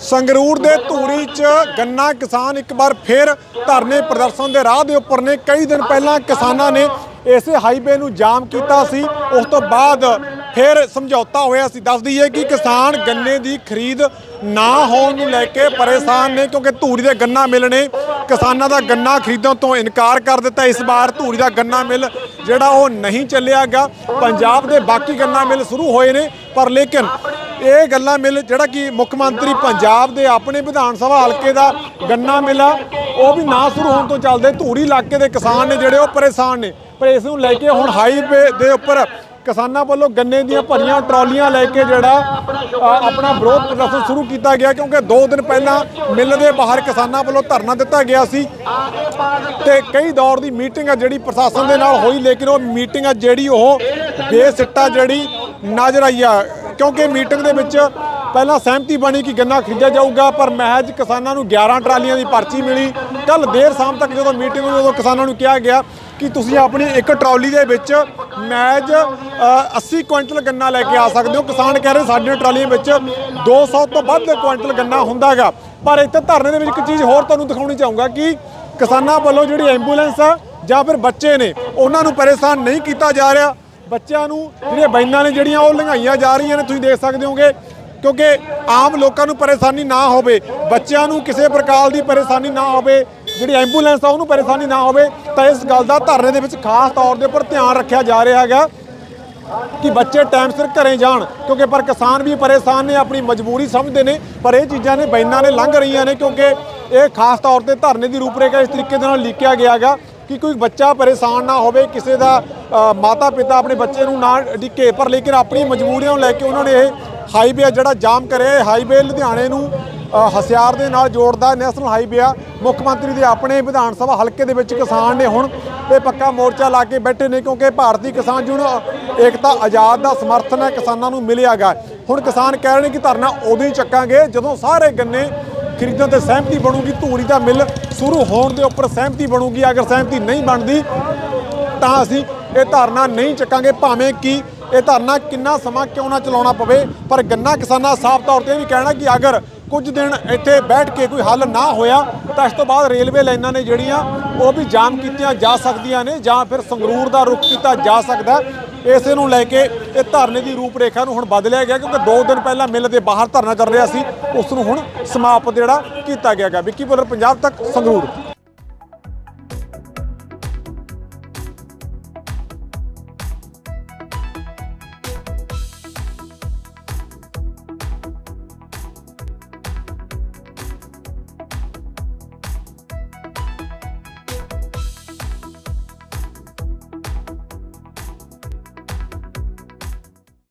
ਸੰਗਰੂਰ ਦੇ ਧੂਰੀ 'ਚ ਗੰਨਾ ਕਿਸਾਨ ਇੱਕ ਵਾਰ ਫਿਰ ਧਰਨੇ ਪ੍ਰਦਰਸ਼ਨ ਦੇ ਰਾਹ ਦੇ ਉੱਪਰ ਨੇ। ਕਈ ਦਿਨ ਪਹਿਲਾਂ ਕਿਸਾਨਾਂ ਨੇ ਇਸੇ ਹਾਈਵੇ ਨੂੰ ਜਾਮ ਕੀਤਾ ਸੀ। ਉਸ ਤੋਂ ਬਾਅਦ ਫਿਰ ਸਮਝੌਤਾ ਹੋਇਆ ਸੀ। ਦੱਸ ਦਈਏ ਕਿ ਕਿਸਾਨ ਗੰਨੇ ਦੀ ਖਰੀਦ ਨਾ ਹੋਣ ਨੂੰ ਲੈ ਕੇ ਪਰੇਸ਼ਾਨ ਨੇ ਕਿਉਂਕਿ ਧੂਰੀ ਦੇ ਗੰਨਾ ਮਿਲ ਨੇ। ਕਿਸਾਨਾਂ ਦਾ ਗੰਨਾ ਖਰੀਦਣ ਤੋਂ ਇਨਕਾਰ ਕਰ ਦਿੱਤਾ। ਇਸ ਵਾਰ ਧੂਰੀ ਦਾ ਗੰਨਾ ਮਿਲ ਜਿਹੜਾ ਉਹ ਨਹੀਂ ਚੱਲਿਆਗਾ। ਪੰਜਾਬ ਦੇ ਬਾਕੀ ਗੰਨਾ ਮਿਲ ਸ਼ੁਰੂ ਹੋਏ ਨੇ, ਪਰ ਲੇਕਿਨ ਇਹ ਗੱਲਾਂ ਮਿਲ ਜਿਹੜਾ ਕਿ ਮੁੱਖ ਮੰਤਰੀ ਪੰਜਾਬ ਦੇ ਆਪਣੇ ਵਿਧਾਨ ਸਭਾ ਹਲਕੇ ਦਾ ਗੰਨਾ ਮਿਲ ਆ ਉਹ ਵੀ ਨਾ ਸ਼ੁਰੂ ਹੋਣ ਤੋਂ ਚੱਲਦੇ ਧੂਰੀ ਇਲਾਕੇ ਦੇ ਕਿਸਾਨ ਨੇ ਜਿਹੜੇ ਉਹ ਪਰੇਸ਼ਾਨ ਨੇ। ਪਰ ਇਸ ਨੂੰ ਲੈ ਕੇ ਹੁਣ ਹਾਈਵੇ ਦੇ ਉੱਪਰ ਕਿਸਾਨਾਂ ਵੱਲੋਂ ਗੰਨੇ ਦੀਆਂ ਭਰੀਆਂ ਟਰਾਲੀਆਂ ਲੈ ਕੇ ਜਿਹੜਾ ਆਪਣਾ ਵਿਰੋਧ ਪ੍ਰਦਰਸ਼ਨ ਸ਼ੁਰੂ ਕੀਤਾ ਗਿਆ ਕਿਉਂਕਿ 2 ਦਿਨ ਪਹਿਲਾਂ ਮਿੱਲ ਦੇ ਬਾਹਰ ਕਿਸਾਨਾਂ ਵੱਲੋਂ ਧਰਨਾ ਦਿੱਤਾ ਗਿਆ ਸੀ। ਤੇ ਕਈ ਦੌਰ ਦੀ ਮੀਟਿੰਗ ਆ ਜਿਹੜੀ ਪ੍ਰਸ਼ਾਸਨ ਦੇ ਨਾਲ ਹੋਈ, ਲੇਕਿਨ ਉਹ ਮੀਟਿੰਗ ਆ ਜਿਹੜੀ ਉਹ ਬੇਸਿੱਟਾ ਜਿਹੜੀ ਨਜ਼ਰ ਆਈ ਆ। ਕਿਉਂਕਿ ਮੀਟਿੰਗ ਦੇ ਵਿੱਚ ਪਹਿਲਾਂ ਸਹਿਮਤੀ ਬਣੀ ਕਿ ਗੰਨਾ ਖਰੀਦਿਆ ਜਾਊਗਾ ਪਰ ਮਹਿਜ ਕਿਸਾਨਾਂ ਨੂੰ 11 ਟਰਾਲੀਆਂ ਦੀ ਪਰਚੀ ਮਿਲੀ। ਕੱਲ ਦੇਰ ਸ਼ਾਮ ਤੱਕ ਜਦੋਂ ਮੀਟਿੰਗ ਹੋਈ ਉਦੋਂ ਕਿਸਾਨਾਂ ਨੂੰ ਕਿਹਾ ਗਿਆ ਕਿ ਤੁਸੀਂ ਆਪਣੀ ਇੱਕ ਟਰਾਲੀ ਦੇ ਵਿੱਚ ਮਹਿਜ ਅ, 80 ਕੁਇੰਟਲ ਗੰਨਾ ਲੈ ਕੇ ਆ ਸਕਦੇ ਹੋ। ਕਿਸਾਨ ਕਹਿ ਰਹੇ ਸਾਡੀਆਂ ਟਰਾਲੀਆਂ ਵਿੱਚ 200 ਤੋਂ ਵੱਧ ਕੁਇੰਟਲ ਗੰਨਾ ਹੁੰਦਾਗਾ ਪਰ ਇੱਥੇ ਧਰਨੇ ਦੇ ਵਿੱਚ ਇੱਕ ਚੀਜ਼ ਹੋਰ ਤੁਹਾਨੂੰ ਦਿਖਾਉਣੀ ਚਾਹੂੰਗਾ ਕਿ ਕਿਸਾਨਾਂ ਵੱਲੋਂ ਜਿਹੜੀ ਐਂਬੂਲੈਂਸ ਆ ਜਾਂ ਫਿਰ ਬੱਚੇ ਨੇ ਉਹਨਾਂ ਨੂੰ ਪਰੇਸ਼ਾਨ ਨਹੀਂ ਕੀਤਾ ਜਾ ਰਿਹਾ। ਬੱਚਿਆਂ ਨੂੰ, ਜਿਹੜੀਆਂ ਬੈਨਾਂ ਨੇ, ਜਿਹੜੀਆਂ ਉਹ ਲੰਘਾਈਆਂ ਜਾ ਰਹੀਆਂ ਨੇ, ਤੁਸੀਂ ਦੇਖ ਸਕਦੇ ਹੋਗੇ, ਕਿਉਂਕਿ ਆਮ ਲੋਕਾਂ ਨੂੰ ਪਰੇਸ਼ਾਨੀ ਨਾ ਹੋਵੇ, ਬੱਚਿਆਂ ਨੂੰ ਕਿਸੇ ਪ੍ਰਕਾਰ ਦੀ ਪਰੇਸ਼ਾਨੀ ਨਾ ਹੋਵੇ, ਜਿਹੜੀ ਐਂਬੂਲੈਂਸ ਆ, ਉਹਨੂੰ ਪਰੇਸ਼ਾਨੀ ਨਾ ਹੋਵੇ, ਤਾਂ ਇਸ ਗੱਲ ਦਾ ਧਰਨੇ ਦੇ ਵਿੱਚ ਖਾਸ ਤੌਰ ਦੇ ਉੱਪਰ ਧਿਆਨ ਰੱਖਿਆ ਜਾ ਰਿਹਾ ਹੈਗਾ ਕਿ ਬੱਚੇ ਟਾਈਮ ਸਿਰ ਘਰੇ ਜਾਣ, ਕਿਉਂਕਿ ਪਰ ਕਿਸਾਨ ਵੀ ਪਰੇਸ਼ਾਨ ਨੇ, ਆਪਣੀ ਮਜਬੂਰੀ ਸਮਝਦੇ ਨੇ, ਪਰ ਇਹ ਚੀਜ਼ਾਂ ਨੇ, ਬੈਨਾਂ ਨੇ ਲੰਘ ਰਹੀਆਂ ਨੇ, ਕਿਉਂਕਿ ਇਹ ਖਾਸ ਤੌਰ ਤੇ ਧਰਨੇ ਦੀ ਰੂਪਰੇਖਾ ਇਸ ਤਰੀਕੇ ਦੇ ਨਾਲ ਲਿਖਿਆ ਗਿਆ ਹੈਗਾ। ਕਿ ਕੋਈ ਬੱਚਾ ਪਰੇਸ਼ਾਨ ਨਾ ਹੋਵੇ ਕਿਸੇ ਦਾ ਮਾਤਾ ਪਿਤਾ ਆਪਣੇ ਬੱਚੇ ਨੂੰ ਨਾ ਡਿੱਕੇ ਪਰ ਲੇਕਿਨ ਆਪਣੀ ਮਜਬੂਰੀਆਂ ਨੂੰ ਲੈ ਕੇ ਉਹਨਾਂ ਨੇ ਇਹ ਹਾਈਵੇ ਆ ਜਿਹੜਾ ਜਾਮ ਕਰਿਆ ਹਾਈਵੇ ਲੁਧਿਆਣੇ ਨੂੰ ਅ, ਹਸਿਆਰ ਦੇ ਨਾਲ ਜੋੜਦਾ ਨੈਸ਼ਨਲ ਹਾਈਵੇ ਆ। ਮੁੱਖ ਮੰਤਰੀ ਦੇ ਆਪਣੇ ਵਿਧਾਨ ਸਭਾ ਹਲਕੇ ਦੇ ਵਿੱਚ ਕਿਸਾਨ ਨੇ ਹੁਣ ਇਹ ਪੱਕਾ ਮੋਰਚਾ ਲਾ ਕੇ ਬੈਠੇ ਨੇ ਕਿਉਂਕਿ ਭਾਰਤੀ ਕਿਸਾਨ ਯੂਨੀਅਨ ਏਕਤਾ ਆਜ਼ਾਦ ਦਾ ਸਮਰਥਨ ਹੈ ਕਿਸਾਨਾਂ ਨੂੰ ਮਿਲਿਆਗਾ। ਹੁਣ ਕਿਸਾਨ ਕਹਿ ਰਹੇ ਨੇ ਕਿ ਧਰਨਾ ਉਦੋਂ ਹੀ ਚੱਕਾਂਗੇ ਜਦੋਂ ਸਾਰੇ ਗੰਨੇ ਖਰੀਦਣ ਤੇ ਸਹਿਮਤੀ ਬਣੂਗੀ, ਧੂਰੀ ਦਾ ਮਿਲ ਸ਼ੁਰੂ ਹੋਣ ਦੇ ਉੱਪਰ ਸਹਿਮਤੀ ਬਣੂਗੀ, ਅਗਰ ਸਹਿਮਤੀ ਨਹੀਂ ਬਣਦੀ, ਤਾਂ ਅਸੀਂ ਇਹ ਧਰਨਾ ਨਹੀਂ ਚੱਕਾਂਗੇ। ਭਾਵੇਂ ਕਿ ਇਹ ਧਰਨਾ ਕਿੰਨਾ ਸਮਾਂ ਕਿਉਂ ਨਾ ਚਲਾਉਣਾ ਪਵੇ, ਪਰ ਗੰਨਾ ਕਿਸਾਨਾਂ ਸਾਫ਼ ਤੌਰ ਤੇ ਵੀ ਕਹਿਣਾ ਕਿ ਅਗਰ ਕੁਝ ਦਿਨ ਇੱਥੇ ਬੈਠ ਕੇ ਕੋਈ ਹੱਲ ਨਾ ਹੋਇਆ, ਤਾਂ ਇਸ ਤੋਂ ਬਾਅਦ ਰੇਲਵੇ ਲਾਈਨਾਂ ਨੇ ਜਿਹੜੀਆਂ, ਉਹ ਵੀ ਜਾਮ ਕੀਤੀਆਂ ਜਾ ਸਕਦੀਆਂ ਨੇ ਜਾਂ ਫਿਰ ਸੰਗਰੂਰ ਦਾ ਰੁਖ ਕੀਤਾ ਜਾ ਸਕਦਾ ਇਸੇ ਨੂੰ ਲੈ ਕੇ ਇਹ ਧਰਨੇ ਦੀ ਰੂਪਰੇਖਾ ਨੂੰ ਹੁਣ ਬਦਲਿਆ ਗਿਆ ਕਿਉਂਕਿ 2 ਦਿਨ ਪਹਿਲਾਂ ਮਿਲ ਦੇ ਬਾਹਰ ਧਰਨਾ ਚੱਲ ਰਿਹਾ ਸੀ, ਉਸ ਨੂੰ ਹੁਣ ਸਮਾਪਤ ਜਿਹੜਾ ਕੀਤਾ ਗਿਆ ਗਾ ਵਿੱਕੀ ਬੋਲਰ ਪੰਜਾਬ ਤੱਕ ਸੰਗਰੂਰ।